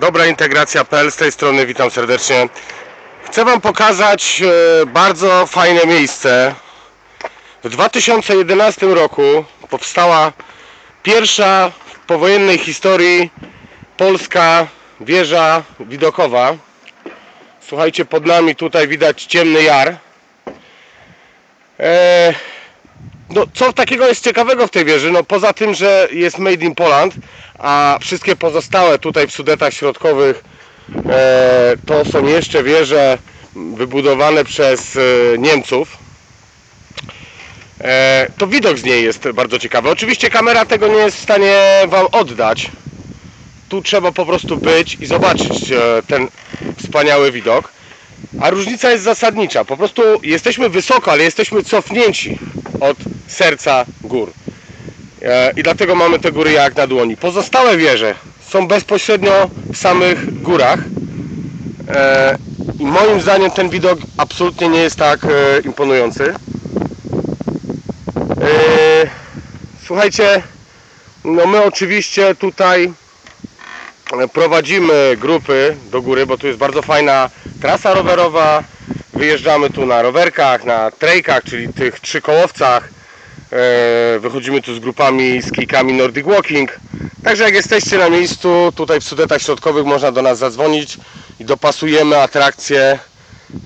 Dobra integracja.pl z tej strony witam serdecznie. Chcę Wam pokazać e, bardzo fajne miejsce. W 2011 roku powstała pierwsza w powojennej historii polska wieża widokowa. Słuchajcie, pod nami tutaj widać ciemny jar. No, co takiego jest ciekawego w tej wieży? No, poza tym, że jest made in Poland, a wszystkie pozostałe tutaj w Sudetach Środkowych e, to są jeszcze wieże wybudowane przez e, Niemców. E, to widok z niej jest bardzo ciekawy. Oczywiście kamera tego nie jest w stanie Wam oddać. Tu trzeba po prostu być i zobaczyć e, ten wspaniały widok. A różnica jest zasadnicza. Po prostu jesteśmy wysoko, ale jesteśmy cofnięci od serca gór. E, I dlatego mamy te góry jak na dłoni. Pozostałe wieże są bezpośrednio w samych górach. E, I moim zdaniem ten widok absolutnie nie jest tak e, imponujący. Słuchajcie, no my oczywiście tutaj prowadzimy grupy do góry, bo tu jest bardzo fajna trasa rowerowa. Wyjeżdżamy tu na rowerkach, na trejkach, czyli tych trzykołowcach. E, Wychodzimy tu z grupami, z kijkami Nordic Walking. Także jak jesteście na miejscu, tutaj w Sudetach Środkowych można do nas zadzwonić i dopasujemy atrakcję.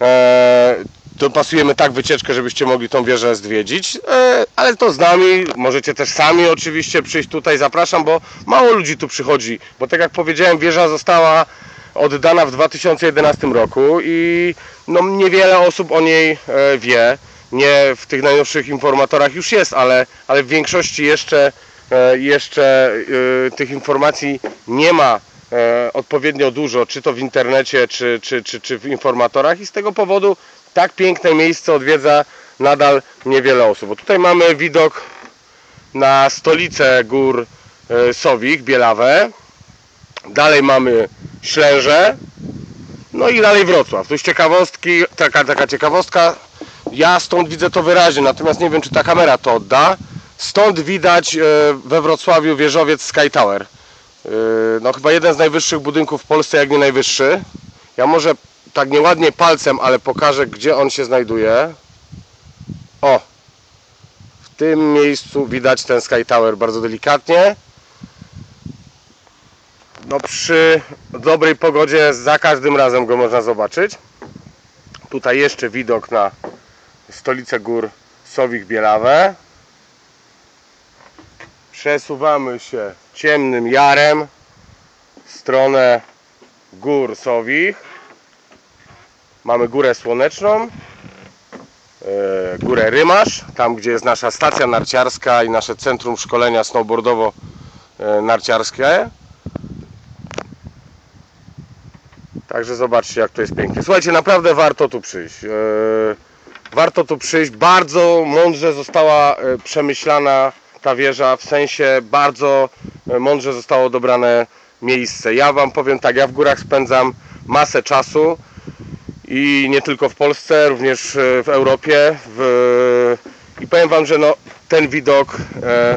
e, Dopasujemy tak wycieczkę, żebyście mogli tą wieżę zwiedzić, e, ale to z nami, możecie też sami oczywiście przyjść tutaj, zapraszam, bo mało ludzi tu przychodzi, bo tak jak powiedziałem, wieża została oddana w 2011 roku i no, niewiele osób o niej e, wie, nie w tych najnowszych informatorach już jest, ale, ale w większości jeszcze, e, jeszcze e, tych informacji nie ma odpowiednio dużo, czy to w internecie, czy, czy, czy, czy w informatorach i z tego powodu tak piękne miejsce odwiedza nadal niewiele osób. Bo tutaj mamy widok na stolicę gór Sowich, Bielawę. Dalej mamy Ślęże. No i dalej Wrocław. Tu ciekawostki, taka, taka ciekawostka. Ja stąd widzę to wyraźnie, natomiast nie wiem czy ta kamera to odda. Stąd widać e, we Wrocławiu wieżowiec Sky Tower. E, No chyba jeden z najwyższych budynków w Polsce, jak nie najwyższy. Ja może tak nieładnie palcem, ale pokażę gdzie on się znajduje. O! W tym miejscu widać ten Sky Tower bardzo delikatnie. No przy dobrej pogodzie za każdym razem go można zobaczyć. Tutaj jeszcze widok na stolicę gór Sowich Bielawę. Przesuwamy się ciemnym jarem w stronę gór Sowich. Mamy górę słoneczną, e, górę Rymasz, tam gdzie jest nasza stacja narciarska i nasze centrum szkolenia snowboardowo-narciarskie. Także zobaczcie jak to jest pięknie. Słuchajcie, naprawdę warto tu przyjść. E, Warto tu przyjść. Bardzo mądrze została e, przemyślana ta wieża, w sensie bardzo e, mądrze zostało dobrane miejsce. Ja Wam powiem tak, ja w górach spędzam masę czasu i nie tylko w Polsce, również w Europie. W... I powiem Wam, że no, ten widok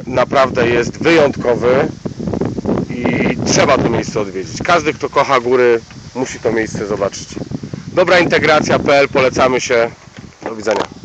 naprawdę jest wyjątkowy i trzeba to miejsce odwiedzić. Każdy, kto kocha góry, musi to miejsce zobaczyć. Dobra integracja.pl, polecamy się. Do widzenia.